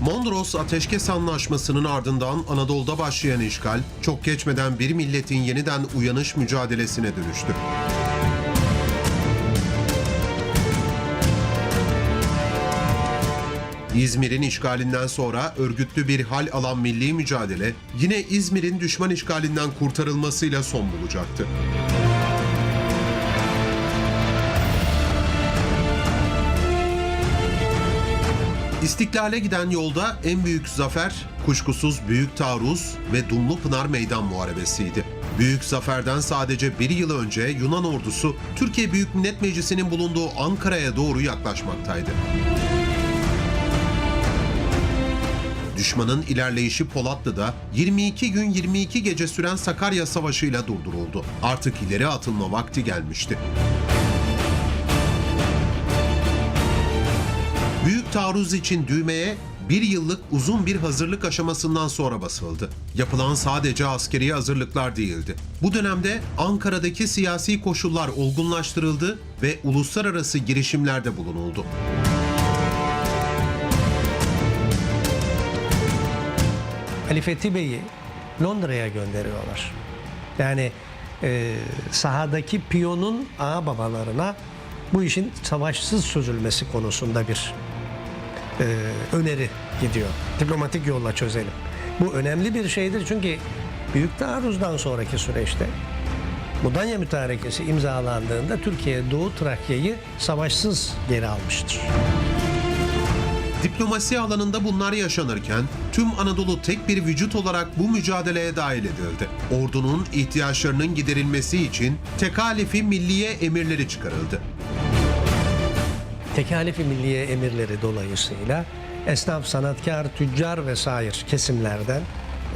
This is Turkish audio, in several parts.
Mondros Ateşkes Anlaşması'nın ardından Anadolu'da başlayan işgal, çok geçmeden bir milletin yeniden uyanış mücadelesine dönüştü. İzmir'in işgalinden sonra örgütlü bir hal alan milli mücadele yine İzmir'in düşman işgalinden kurtarılmasıyla son bulacaktı. İstiklale giden yolda en büyük zafer kuşkusuz Büyük Taarruz ve Dumlupınar Meydan Muharebesi'ydi. Büyük zaferden sadece bir yıl önce Yunan ordusu Türkiye Büyük Millet Meclisi'nin bulunduğu Ankara'ya doğru yaklaşmaktaydı. Düşmanın ilerleyişi Polatlı'da 22 gün 22 gece süren Sakarya Savaşı'yla durduruldu. Artık ileri atılma vakti gelmişti. Taarruz için düğmeye bir yıllık uzun bir hazırlık aşamasından sonra basıldı. Yapılan sadece askeri hazırlıklar değildi. Bu dönemde Ankara'daki siyasi koşullar olgunlaştırıldı ve uluslararası girişimlerde bulunuldu. Ali Fethi Bey'i Londra'ya gönderiyorlar. Yani e, sahadaki piyonun ağ babalarına bu işin savaşsız çözülmesi konusunda bir e, öneri gidiyor. Diplomatik yolla çözelim. Bu önemli bir şeydir çünkü Büyük Taarruz'dan sonraki süreçte Mudanya Mütarekesi imzalandığında Türkiye Doğu Trakya'yı savaşsız geri almıştır. Diplomasi alanında bunlar yaşanırken tüm Anadolu tek bir vücut olarak bu mücadeleye dahil edildi. Ordunun ihtiyaçlarının giderilmesi için tekalifi milliye emirleri çıkarıldı. Tekalifi milliye emirleri dolayısıyla esnaf, sanatkar, tüccar ve sair kesimlerden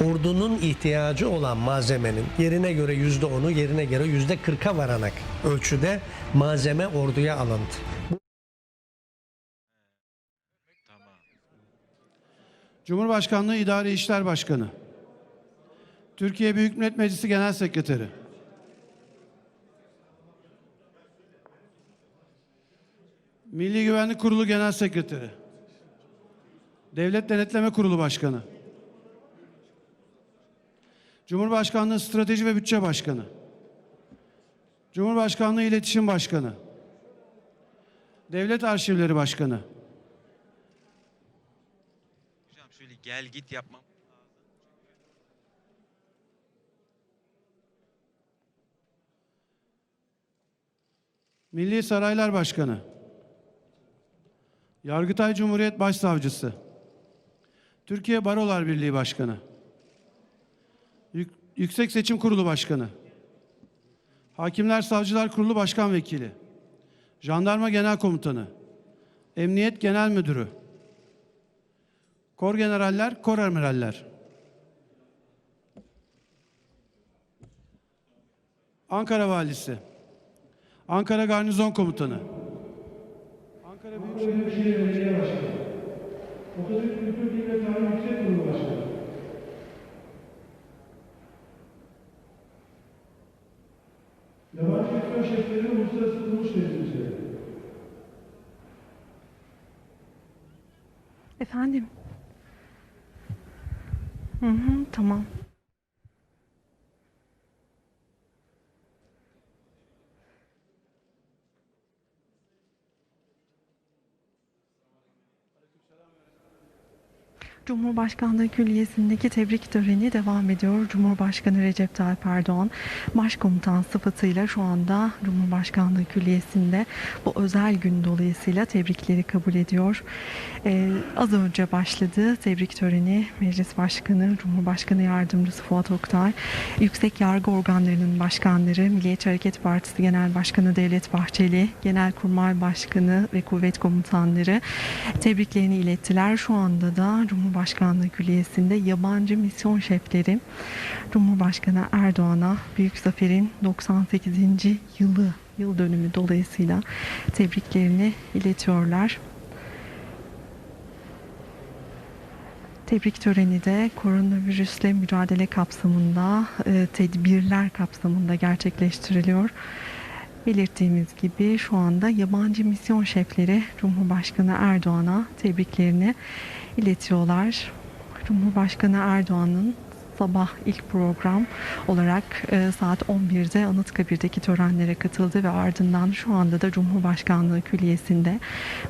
ordunun ihtiyacı olan malzemenin yerine göre yüzde onu, yerine göre yüzde kırka varanak ölçüde malzeme orduya alındı. Cumhurbaşkanlığı İdari İşler Başkanı. Türkiye Büyük Millet Meclisi Genel Sekreteri. Milli Güvenlik Kurulu Genel Sekreteri. Devlet Denetleme Kurulu Başkanı. Cumhurbaşkanlığı Strateji ve Bütçe Başkanı. Cumhurbaşkanlığı İletişim Başkanı. Devlet Arşivleri Başkanı. Hocam şöyle gel git yapmam. Milli Saraylar Başkanı, Yargıtay Cumhuriyet Başsavcısı, Türkiye Barolar Birliği Başkanı, Yük- Yüksek Seçim Kurulu Başkanı, Hakimler Savcılar Kurulu Başkan Vekili, Jandarma Genel Komutanı, Emniyet Genel Müdürü, Kor Generaller, Kor Amiraller, Ankara Valisi, Ankara Garnizon Komutanı. Ankara Büyükşehir Belediye Başkanı. Atatürk Kültür Dil ve Tarih Yüksek Kurulu Başkanı. Yabancı sektör şefleri uluslararası kuruluş temsilcileri. Efendim? Hı hı, tamam. Cumhurbaşkanlığı Külliyesi'ndeki tebrik töreni devam ediyor. Cumhurbaşkanı Recep Tayyip Erdoğan başkomutan sıfatıyla şu anda Cumhurbaşkanlığı Külliyesi'nde bu özel gün dolayısıyla tebrikleri kabul ediyor. Ee, az önce başladı tebrik töreni Meclis Başkanı, Cumhurbaşkanı Yardımcısı Fuat Oktay, yüksek yargı organlarının başkanları, Milliyetçi Hareket Partisi Genel Başkanı Devlet Bahçeli, Genelkurmay Başkanı ve kuvvet komutanları tebriklerini ilettiler. Şu anda da Cumhurbaşkanlığı Külliyesi'nde yabancı misyon şefleri Cumhurbaşkanı Erdoğan'a Büyük Zafer'in 98. yılı yıl dönümü dolayısıyla tebriklerini iletiyorlar. Tebrik töreni de koronavirüsle mücadele kapsamında, e, tedbirler kapsamında gerçekleştiriliyor. Belirttiğimiz gibi şu anda yabancı misyon şefleri Cumhurbaşkanı Erdoğan'a tebriklerini iletiyorlar. Cumhurbaşkanı Erdoğan'ın sabah ilk program olarak e, saat 11'de Anıtkabir'deki törenlere katıldı ve ardından şu anda da Cumhurbaşkanlığı Külliyesi'nde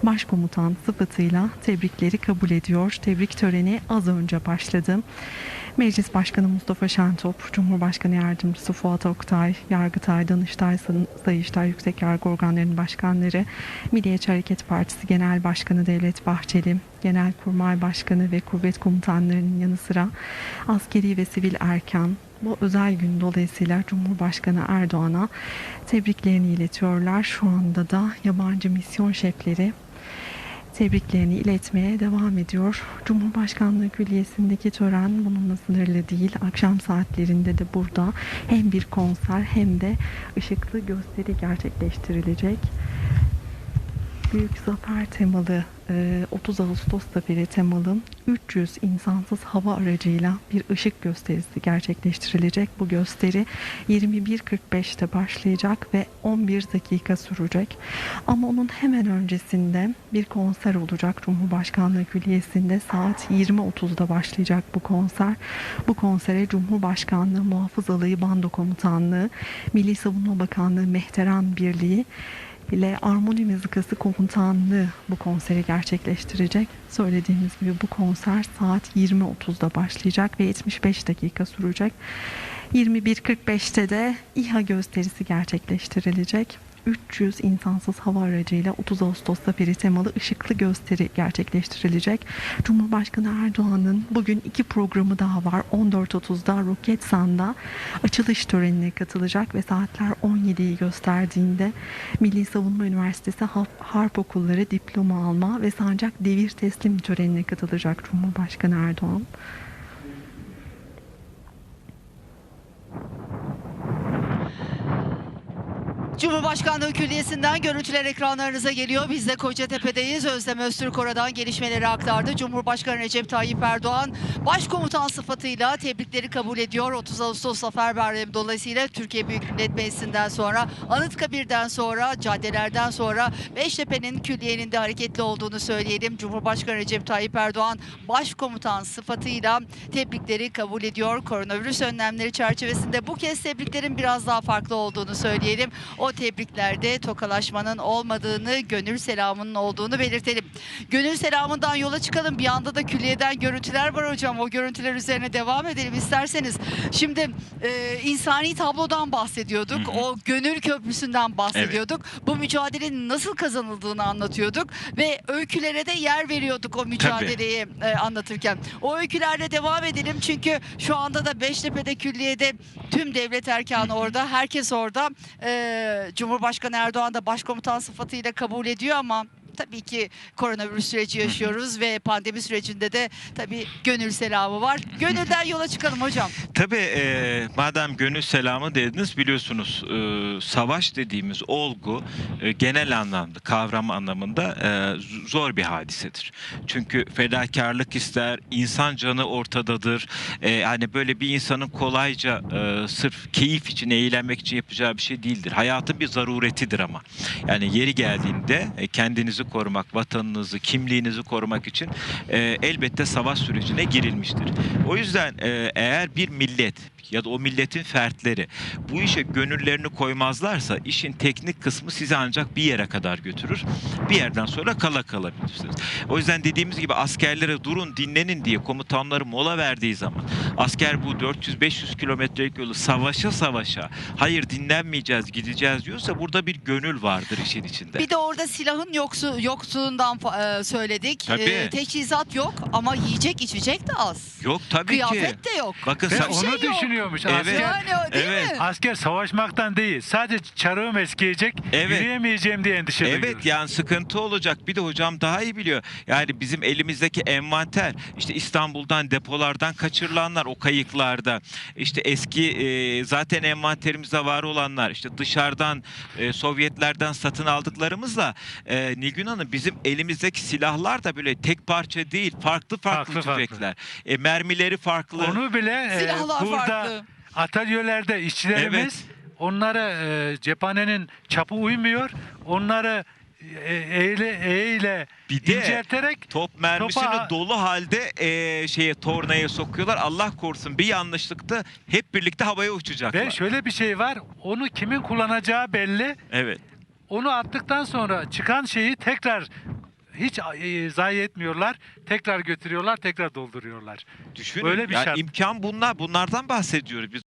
başkomutan sıfatıyla tebrikleri kabul ediyor. Tebrik töreni az önce başladı. Meclis Başkanı Mustafa Şentop, Cumhurbaşkanı Yardımcısı Fuat Oktay, Yargıtay, Danıştay, Sayıştay Yüksek Yargı Organlarının başkanları, Milliyetçi Hareket Partisi Genel Başkanı Devlet Bahçeli, Genelkurmay Başkanı ve kuvvet komutanlarının yanı sıra askeri ve sivil erkan bu özel gün dolayısıyla Cumhurbaşkanı Erdoğan'a tebriklerini iletiyorlar. Şu anda da yabancı misyon şefleri tebriklerini iletmeye devam ediyor. Cumhurbaşkanlığı Külliyesi'ndeki tören bununla sınırlı değil. Akşam saatlerinde de burada hem bir konser hem de ışıklı gösteri gerçekleştirilecek. Büyük Zafer temalı 30 Ağustos Zaferi temalı 300 insansız hava aracıyla bir ışık gösterisi gerçekleştirilecek. Bu gösteri 21.45'te başlayacak ve 11 dakika sürecek. Ama onun hemen öncesinde bir konser olacak Cumhurbaşkanlığı Külliyesi'nde saat 20.30'da başlayacak bu konser. Bu konsere Cumhurbaşkanlığı Muhafız Bando Komutanlığı, Milli Savunma Bakanlığı Mehteran Birliği ile Armoni Müzikası Komutanlığı bu konseri gerçekleştirecek. Söylediğimiz gibi bu konser saat 20.30'da başlayacak ve 75 dakika sürecek. 21.45'te de İHA gösterisi gerçekleştirilecek. 300 insansız hava aracıyla 30 Ağustos zaferi temalı ışıklı gösteri gerçekleştirilecek. Cumhurbaşkanı Erdoğan'ın bugün iki programı daha var. 14.30'da Roketsan'da açılış törenine katılacak ve saatler 17'yi gösterdiğinde Milli Savunma Üniversitesi Harp Okulları diploma alma ve sancak devir teslim törenine katılacak Cumhurbaşkanı Erdoğan. Cumhurbaşkanlığı Külliyesi'nden görüntüler ekranlarınıza geliyor. Biz de Kocatepe'deyiz. Özlem Öztürk oradan gelişmeleri aktardı. Cumhurbaşkanı Recep Tayyip Erdoğan başkomutan sıfatıyla tebrikleri kabul ediyor. 30 Ağustos Zafer Bayramı dolayısıyla Türkiye Büyük Millet Meclisi'nden sonra Anıtkabir'den sonra caddelerden sonra Beştepe'nin külliyenin de hareketli olduğunu söyleyelim. Cumhurbaşkanı Recep Tayyip Erdoğan başkomutan sıfatıyla tebrikleri kabul ediyor. Koronavirüs önlemleri çerçevesinde bu kez tebriklerin biraz daha farklı olduğunu söyleyelim. O tebriklerde tokalaşmanın olmadığını, gönül selamının olduğunu belirtelim. Gönül selamından yola çıkalım. Bir anda da külliyeden görüntüler var hocam. O görüntüler üzerine devam edelim isterseniz. Şimdi e, insani tablodan bahsediyorduk. O gönül köprüsünden bahsediyorduk. Bu mücadelenin nasıl kazanıldığını anlatıyorduk ve öykülere de yer veriyorduk o mücadeleyi e, anlatırken. O öykülerle devam edelim çünkü şu anda da Beştepe'de külliyede tüm devlet erkanı orada, herkes orada. E, Cumhurbaşkanı Erdoğan da başkomutan sıfatıyla kabul ediyor ama tabii ki koronavirüs süreci yaşıyoruz ve pandemi sürecinde de tabii gönül selamı var. Gönülden yola çıkalım hocam. Tabii e, madem gönül selamı dediniz biliyorsunuz e, savaş dediğimiz olgu e, genel anlamda kavram anlamında e, zor bir hadisedir. Çünkü fedakarlık ister, insan canı ortadadır. E, hani böyle bir insanın kolayca e, sırf keyif için, eğlenmek için yapacağı bir şey değildir. Hayatın bir zaruretidir ama. Yani yeri geldiğinde e, kendinizi korumak, vatanınızı, kimliğinizi korumak için e, elbette savaş sürecine girilmiştir. O yüzden e, eğer bir millet ya da o milletin fertleri bu işe gönüllerini koymazlarsa işin teknik kısmı sizi ancak bir yere kadar götürür. Bir yerden sonra kala kalabilirsiniz. O yüzden dediğimiz gibi askerlere durun dinlenin diye komutanları mola verdiği zaman asker bu 400-500 kilometrelik yolu savaşa savaşa hayır dinlenmeyeceğiz gideceğiz diyorsa burada bir gönül vardır işin içinde. Bir de orada silahın yoksu, yoksuğundan e, söyledik. Tabii. E, teçhizat yok ama yiyecek içecek de az. Yok tabii ki. Kıyafet de yok. Bakın Ve sa- bir onu şey yok. Düşünüyormuş Evet. asker. Yani o değil Evet. mi? Asker savaşmaktan değil, sadece çarığım eskiyecek, Evet. yürüyemeyeceğim diye endişe Evet duyuyor. yani sıkıntı olacak. Bir de hocam daha iyi biliyor. Yani bizim elimizdeki envanter işte İstanbul'dan depolardan kaçırılanlar o kayıklarda işte eski e, zaten envanterimizde var olanlar işte dışarıdan e, Sovyetlerden satın aldıklarımızla e, Nilgün Hanım bizim elimizdeki silahlar da böyle tek parça değil farklı farklı, Farklı farklı. tüfekler. E, mermileri farklı. Onu bile e, Silahlar burada farklı. Atölyelerde işçilerimiz onlara e, cephanenin çapı uymuyor. Onları e, eyle, eğiyle Bir de incelterek top mermisini topa- dolu halde eee, şeye tornaya sokuyorlar. Allah korusun bir yanlışlıkta hep birlikte havaya uçacaklar. ve şöyle bir şey var. Onu kimin kullanacağı belli. Evet. Onu attıktan sonra çıkan şeyi tekrar hiç e, zayi etmiyorlar. Tekrar götürüyorlar, tekrar dolduruyorlar. Düşünün. Böyle bir yani şart. imkan bunlar. Bunlardan bahsediyoruz biz.